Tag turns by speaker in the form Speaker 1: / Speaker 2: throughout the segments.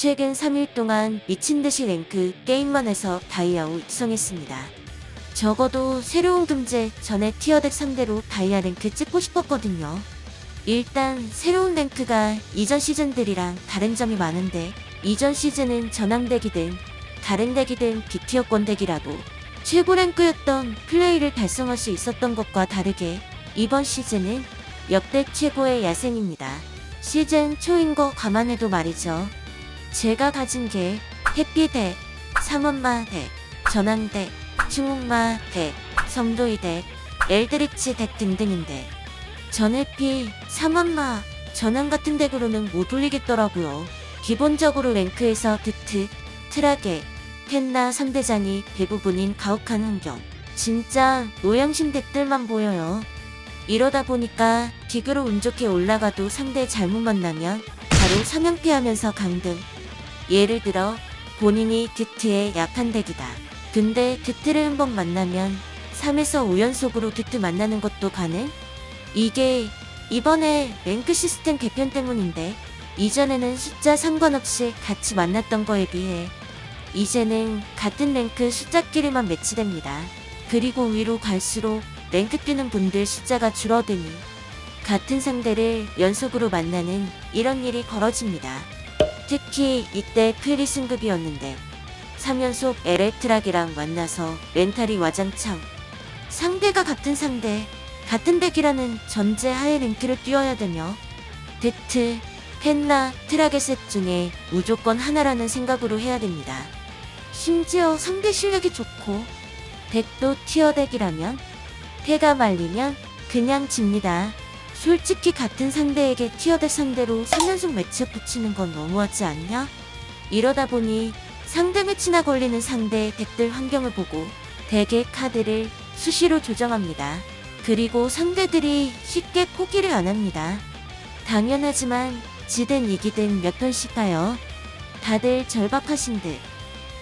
Speaker 1: 최근 3일 동안 미친 듯이 랭크 게임만 해서 다이아우 입성했습니다. 적어도 새로운 금제 전에 티어덱 상대로 다이아 랭크 찍고 싶었거든요. 일단 새로운 랭크가 이전 시즌들이랑 다른 점이 많은데 이전 시즌은 전황덱이든 다른 덱이든 B티어권 덱이라도 최고 랭크였던 플레이를 달성할 수 있었던 것과 다르게 이번 시즌은 역대 최고의 야생입니다. 시즌 초인 거 감안해도 말이죠. 제가 가진 게 해피덱, 삼원마덱, 전황덱, 충옥마덱, 성도이덱, 엘드리치덱 등등인데 전해피, 삼원마, 전황 같은 덱으로는 못 올리겠더라고요. 기본적으로 랭크에서 드트, 트라게, 펜나 3대장이 대부분인 가혹한 환경. 진짜 노양심 덱들만 보여요. 이러다 보니까 딕으로 운 좋게 올라가도 상대 잘못 만나면 바로 사냥피하면서 강등. 예를 들어 본인이 드트에 약한 덱이다. 근데 드트를 한번 만나면 3에서 5연속으로 드트 만나는 것도 가능? 이게 이번에 랭크 시스템 개편 때문인데 이전에는 숫자 상관없이 같이 만났던 거에 비해 이제는 같은 랭크 숫자끼리만 매치됩니다. 그리고 위로 갈수록 랭크 뛰는 분들 숫자가 줄어드니 같은 상대를 연속으로 만나는 이런 일이 벌어집니다. 특히 이때 프리 승급이었는데 3연속 에렉트락이랑 만나서 멘탈이 와장창 상대가 같은 상대 같은 덱이라는 전제 하에 랭크를 뛰어야 되며 데트, 펜나, 트라게 셋 중에 무조건 하나라는 생각으로 해야 됩니다. 심지어 상대 실력이 좋고 덱도 티어 덱이라면 패가 말리면 그냥 집니다. 솔직히 같은 상대에게 티어덱 상대로 3연속 매치업 붙이는 건 너무하지 않냐? 이러다 보니 상대 매치나 걸리는 상대의 덱들 환경을 보고 덱의 카드를 수시로 조정합니다. 그리고 상대들이 쉽게 포기를 안 합니다. 당연하지만 지든 이기든 몇 편씩 가요. 다들 절박하신 듯.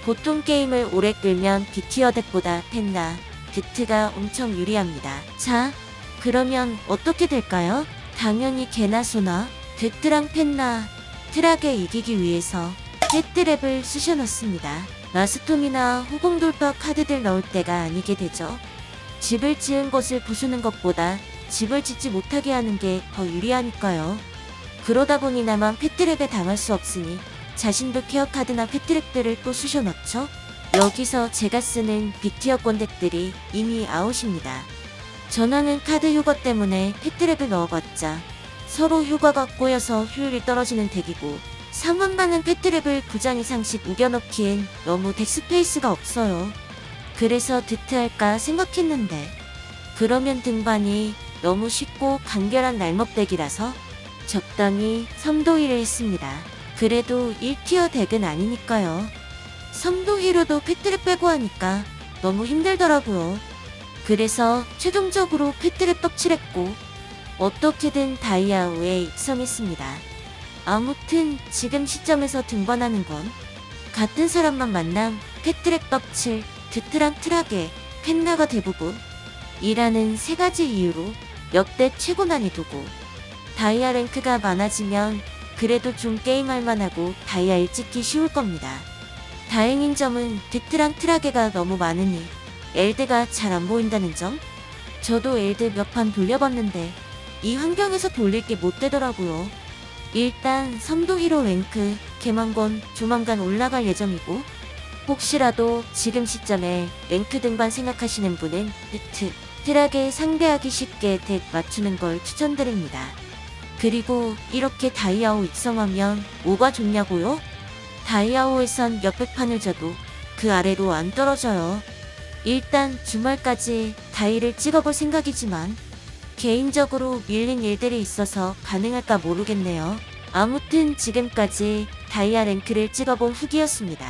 Speaker 1: 보통 게임을 오래 끌면 B티어 덱보다 펜나, 드트가 엄청 유리합니다. 자, 그러면 어떻게 될까요? 당연히 개나 소나, 드트랑 펜나, 트락에 이기기 위해서 헤드랩을 쑤셔넣습니다. 마스톰이나 호공돌파 카드들 넣을 때가 아니게 되죠. 집을 지은 것을 부수는 것보다 집을 짓지 못하게 하는 게 더 유리하니까요. 그러다 보니 나만 패트랩에 당할 수 없으니 자신도 케어 카드나 패트랩들을 또 쑤셔 넣죠. 여기서 제가 쓰는 빅티어권 덱들이 이미 아웃입니다. 전화는 카드 효과 때문에 패트랩을 넣어봤자 서로 효과가 꼬여서 효율이 떨어지는 덱이고 상황만은 패트랩을 9장 이상씩 우겨넣기엔 너무 덱 스페이스가 없어요. 그래서 드트할까 생각했는데 그러면 등반이 너무 쉽고 간결한 날먹덱이라서 적당히 섬도일을 했습니다. 그래도 1티어 덱은 아니니까요. 섬도히로도 패트를 빼고 하니까 너무 힘들더라고요. 그래서 최종적으로 패트를 떡칠했고 어떻게든 다이아우에 입성했습니다. 아무튼 지금 시점에서 등반하는 건 같은 사람만 만남 패트랙 떡칠, 드트랑 트락에 펜나가 대부분 이라는 세 가지 이유로 역대 최고 난이도고 다이아 랭크가 많아지면 그래도 좀 게임할 만하고 다이아를 찍기 쉬울 겁니다. 다행인 점은 드트랑 트라게가 너무 많으니 엘드가 잘 안 보인다는 점? 저도 엘드 몇 판 돌려봤는데 이 환경에서 돌릴 게 못 되더라고요. 일단 섬도 히로 랭크 개만건 조만간 올라갈 예정이고 혹시라도 지금 시점에 랭크 등반 생각하시는 분은 드트, 트라게 상대하기 쉽게 덱 맞추는 걸 추천드립니다. 그리고 이렇게 다이아오 입성하면 뭐가 좋냐고요? 다이아오에선 몇백 판을 져도 그 아래로 안 떨어져요. 일단 주말까지 다이를 찍어볼 생각이지만 개인적으로 밀린 일들이 있어서 가능할까 모르겠네요. 아무튼 지금까지 다이아 랭크를 찍어본 후기였습니다.